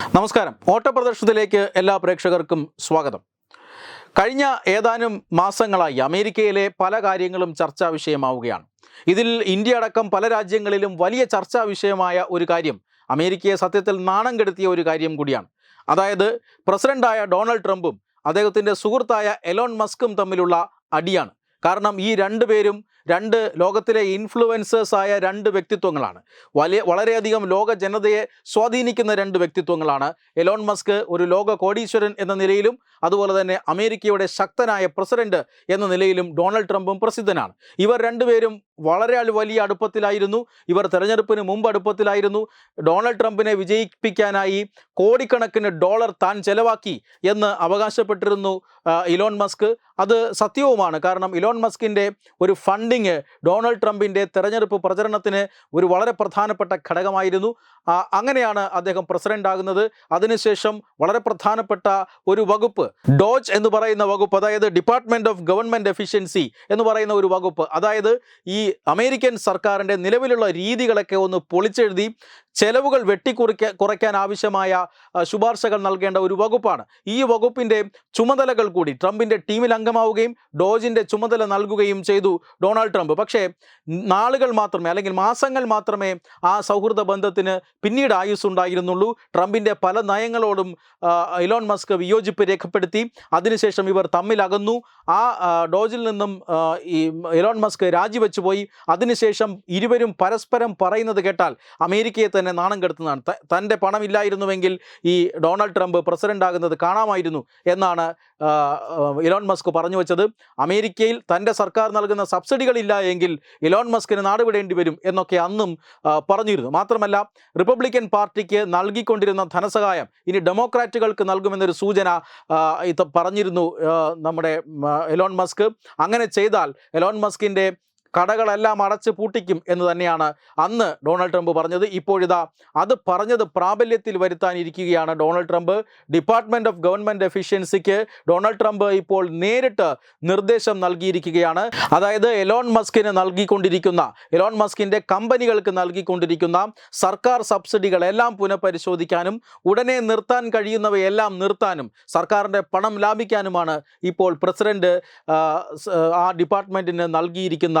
നമസ്കാരം. ഓട്ടപ്രദർശനത്തിലേക്ക് എല്ലാ പ്രേക്ഷകർക്കും സ്വാഗതം. കഴിഞ്ഞ ഏതാനും മാസങ്ങളായി അമേരിക്കയിലെ പല കാര്യങ്ങളും ചർച്ചാ വിഷയമാവുകയാണ്. ഇതിൽ ഇന്ത്യ അടക്കം പല രാജ്യങ്ങളിലും വലിയ ചർച്ചാ വിഷയമായ ഒരു കാര്യം അമേരിക്കയെ സത്യത്തിൽ നാണം കെടുത്തിയ ഒരു കാര്യം കൂടിയാണ്. അതായത് പ്രസിഡന്റായ ഡൊണാൾഡ് ട്രംപും അദ്ദേഹത്തിന്റെ സുഹൃത്തായ എലോൺ മസ്കും തമ്മിലുള്ള അടിയാണ്. കാരണം ഈ രണ്ട് പേരും രണ്ട് ലോകത്തിലെ ഇൻഫ്ലുവൻസേഴ്സ് ആയ രണ്ട് വ്യക്തിത്വങ്ങളാണ്. വലിയ വളരെയധികം ലോക ജനതയെ സ്വാധീനിക്കുന്ന രണ്ട് വ്യക്തിത്വങ്ങളാണ് എലോൺ മസ്ക് ഒരു ലോക കോടീശ്വരൻ എന്ന നിലയിലും അതുപോലെ തന്നെ അമേരിക്കയുടെ ശക്തനായ പ്രസിഡന്റ് എന്ന നിലയിലും ഡൊണാൾഡ് ട്രംപും പ്രസിദ്ധനാണ്. ഇവർ രണ്ടുപേരും വളരെ വലിയ അടുപ്പത്തിലായിരുന്നു. ഇവർ തെരഞ്ഞെടുപ്പിന് മുമ്പ് അടുപ്പത്തിലായിരുന്നു. ഡൊണാൾഡ് ട്രംപിനെ വിജയിപ്പിക്കാനായി കോടിക്കണക്കിന് ഡോളർ താൻ ചെലവാക്കി എന്ന് അവകാശപ്പെട്ടിരുന്നു ഇലോൺ മസ്ക്. അത് സത്യവുമാണ്. കാരണം ഇലോൺ മസ്കിന്റെ ഒരു ഫണ്ടിങ് ഡൊണാൾഡ് ട്രംപിന്റെ തെരഞ്ഞെടുപ്പ് പ്രചരണത്തിന് ഒരു വളരെ പ്രധാനപ്പെട്ട ഘടകമായിരുന്നു. അങ്ങനെയാണ് അദ്ദേഹം പ്രസിഡന്റ് ആകുന്നത്. അതിനുശേഷം വളരെ പ്രധാനപ്പെട്ട ഒരു വകുപ്പ് ഡോജ് എന്ന് പറയുന്ന വകുപ്പ് അതായത് ഡിപ്പാർട്ട്മെന്റ് ഓഫ് ഗവൺമെന്റ് എഫിഷ്യൻസി എന്ന് പറയുന്ന ഒരു വകുപ്പ്. അതായത് ഈ അമേരിക്കൻ സർക്കാരിന്റെ നിലവിലുള്ള രീതികളൊക്കെ ഒന്ന് പൊളിച്ചെഴുതി ചെലവുകൾ വെട്ടിക്കുറിക്ക കുറയ്ക്കാൻ ആവശ്യമായ ശുപാർശകൾ നൽകേണ്ട ഒരു വകുപ്പാണ്. ഈ വകുപ്പിന്റെ ചുമതലകൾ കൂടി ട്രംപിന്റെ ടീമിൽ അംഗമാവുകയും ഡോജിന്റെ ചുമതല നൽകുകയും ചെയ്തു ഡൊണാൾഡ് ട്രംപ്. പക്ഷേ നാളുകൾ മാത്രമേ അല്ലെങ്കിൽ മാസങ്ങൾ മാത്രമേ ആ സൗഹൃദ ബന്ധത്തിന് പിന്നീട് ആയുസ് ഉണ്ടായിരുന്നുള്ളൂ ട്രംപിന്റെ പല നയങ്ങളോടും ഇലോൺ മസ്ക് വിയോജിപ്പ് രേഖപ്പെടുത്തി. അതിനുശേഷം ഇവർ തമ്മിലകന്നു ആ ഡോജിൽ നിന്നും ഈ ഇലോൺ മസ്ക് രാജിവെച്ചു പോയി അതിനുശേഷം ഇരുവരും പരസ്പരം പറയുന്നത് കേട്ടാൽ അമേരിക്കയെ തന്നെ നാണം കെടുത്തുന്നതാണ്. തന്റെ പണമില്ലായിരുന്നുവെങ്കിൽ ഈ ഡൊണാൾഡ് ട്രംപ് പ്രസിഡന്റ് ആകുന്നത് കാണാമായിരുന്നു എന്നാണ് ഇലോൺ മസ്ക് പറഞ്ഞു വെച്ചത്. അമേരിക്കയിൽ തന്റെ സർക്കാർ നൽകുന്ന സബ്സിഡികളില്ല എങ്കിൽ ഇലോൺ മസ്കിന് നാടുവിടേണ്ടി വരും എന്നൊക്കെ അന്നും പറഞ്ഞിരുന്നു. മാത്രമല്ല റിപ്പബ്ലിക്കൻ പാർട്ടിക്ക് നൽകിക്കൊണ്ടിരുന്ന ധനസഹായം ഇനി ഡെമോക്രാറ്റുകൾക്ക് നൽകുമെന്നൊരു സൂചന ഇത് പറഞ്ഞിരുന്നു നമ്മുടെ എലോൺ മസ്ക്. അങ്ങനെ ചെയ്താൽ എലോൺ മസ്കിന്റെ കടകളെല്ലാം അടച്ച് പൂട്ടിക്കും എന്ന് തന്നെയാണ് അന്ന് ഡൊണാൾഡ് ട്രംപ് പറഞ്ഞത് ഇപ്പോഴിതാ അത് പറഞ്ഞത് പ്രാബല്യത്തിൽ വരുത്താനിരിക്കുകയാണ് Donald Trump department of government എഫിഷ്യൻസിക്ക് Donald Trump ഇപ്പോൾ നേരിട്ട് നിർദ്ദേശം നൽകിയിരിക്കുകയാണ് അതായത് എലോൺ മസ്കിന് നൽകിക്കൊണ്ടിരിക്കുന്ന എലോൺ മസ്കിന്റെ കമ്പനികൾക്ക് നൽകിക്കൊണ്ടിരിക്കുന്ന സർക്കാർ സബ്സിഡികളെല്ലാം പുനഃപരിശോധിക്കാനും ഉടനെ നിർത്താൻ കഴിയുന്നവയെല്ലാം നിർത്താനും സർക്കാരിന്റെ പണം ലാഭിക്കാനുമാണ് ഇപ്പോൾ പ്രസിഡന്റ് ആ, ഡിപ്പാർട്ട്മെന്റിന് നൽകിയിരിക്കുന്ന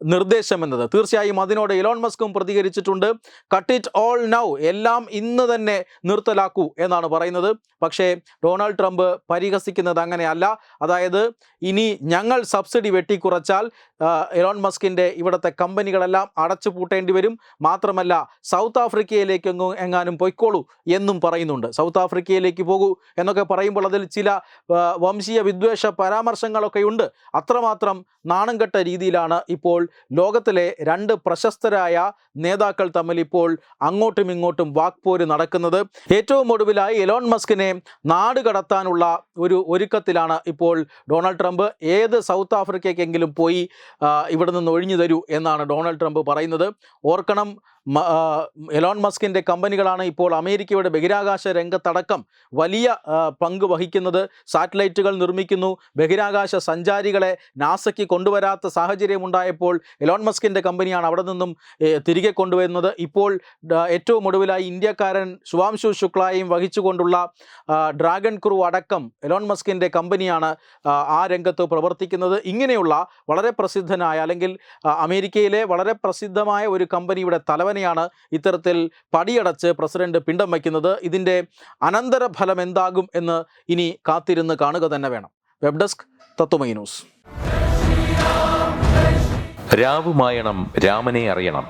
നിർദ്ദേശം എന്നത് തീർച്ചയായും അതിനോട് ഇലോൺ മസ്കും പ്രതികരിച്ചിട്ടുണ്ട്. കട്ട് ഇറ്റ് ഓൾ നൗ എല്ലാം ഇന്ന് തന്നെ നിർത്തലാക്കൂ എന്നാണ് പറയുന്നത്. പക്ഷേ ഡൊണാൾഡ് ട്രംപ് പരിഹസിക്കുന്നത് അങ്ങനെയല്ല. അതായത് ഇനി ഞങ്ങൾ സബ്സിഡി വെട്ടിക്കുറച്ചാൽ എലോൺ മസ്കിന്റെ ഇവിടുത്തെ കമ്പനികളെല്ലാം അടച്ചു പൂട്ടേണ്ടി വരും. മാത്രമല്ല സൗത്ത് ആഫ്രിക്കയിലേക്ക് എങ്ങാനും പൊയ്ക്കോളൂ എന്നും പറയുന്നുണ്ട്. സൗത്ത് ആഫ്രിക്കയിലേക്ക് പോകൂ എന്നൊക്കെ പറയുമ്പോൾ അതിൽ ചില വംശീയ വിദ്വേഷ പരാമർശങ്ങളൊക്കെ ഉണ്ട് അത്രമാത്രം നാണം കെട്ട രീതിയിലാണ് ഇപ്പോൾ ലോകത്തിലെ രണ്ട് പ്രശസ്തരായ നേതാക്കൾ തമ്മിൽ ഇപ്പോൾ അങ്ങോട്ടും ഇങ്ങോട്ടും വാക്പോര് നടക്കുന്നത്. ഏറ്റവും ഒടുവിലായി എലോൺ മസ്കിനെ നാട് കടത്താനുള്ള ഒരു ഒരുക്കത്തിലാണ് ഇപ്പോൾ ഡൊണാൾഡ് ട്രംപ്. ഏത് സൗത്ത് ആഫ്രിക്കയ്ക്കെങ്കിലും പോയി ഇവിടെ നിന്ന് ഒഴിഞ്ഞു തരൂ എന്നാണ് ഡൊണാൾഡ് ട്രംപ് പറയുന്നത്. ഓർക്കണം എലോൺ മസ്കിന്റെ കമ്പനികളാണ് ഇപ്പോൾ അമേരിക്കയുടെ ബഹിരാകാശ രംഗത്തടക്കം വലിയ പങ്ക് വഹിക്കുന്നത്. സാറ്റലൈറ്റുകൾ നിർമ്മിക്കുന്നു. ബഹിരാകാശ സഞ്ചാരികളെ നാസയ്ക്ക് കൊണ്ടുവരാത്ത സാഹചര്യമുണ്ടായപ്പോൾ എലോൺ മസ്കിന്റെ കമ്പനിയാണ് അവിടെ നിന്നും തിരികെ കൊണ്ടുവരുന്നത്. ഇപ്പോൾ ഏറ്റവും ഒടുവിലായി ഇന്ത്യക്കാരൻ ശുഭാംശു ശുക്ലായും വഹിച്ചുകൊണ്ടുള്ള ഡ്രാഗൺ ക്രൂ അടക്കം എലോൺ മസ്കിന്റെ കമ്പനിയാണ് ആ, രംഗത്ത് പ്രവർത്തിക്കുന്നത്. ഇങ്ങനെയുള്ള വളരെ പ്രസിദ്ധനായ അല്ലെങ്കിൽ അമേരിക്കയിലെ വളരെ പ്രസിദ്ധമായ ഒരു കമ്പനിയുടെ തലവനെയാണ് ഇത്തരത്തിൽ പടിയടച്ച് പ്രസിഡന്റ് പിണ്ടം വയ്ക്കുന്നത്. ഇതിന്റെ അനന്തരഫലം എന്താകും എന്ന് ഇനി കാത്തിരുന്ന് കാണുക തന്നെ വേണം. Web desk Tattvamayi news. രാവുമായണം രാമനെ അറിയണം.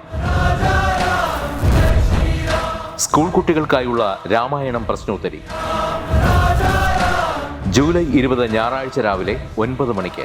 സ്കൂൾ കുട്ടികൾക്കായുള്ള രാമായണം പ്രശ്നോത്തരി. ജൂലൈ ഇരുപത് ഞായറാഴ്ച രാവിലെ ഒൻപത് മണിക്ക്.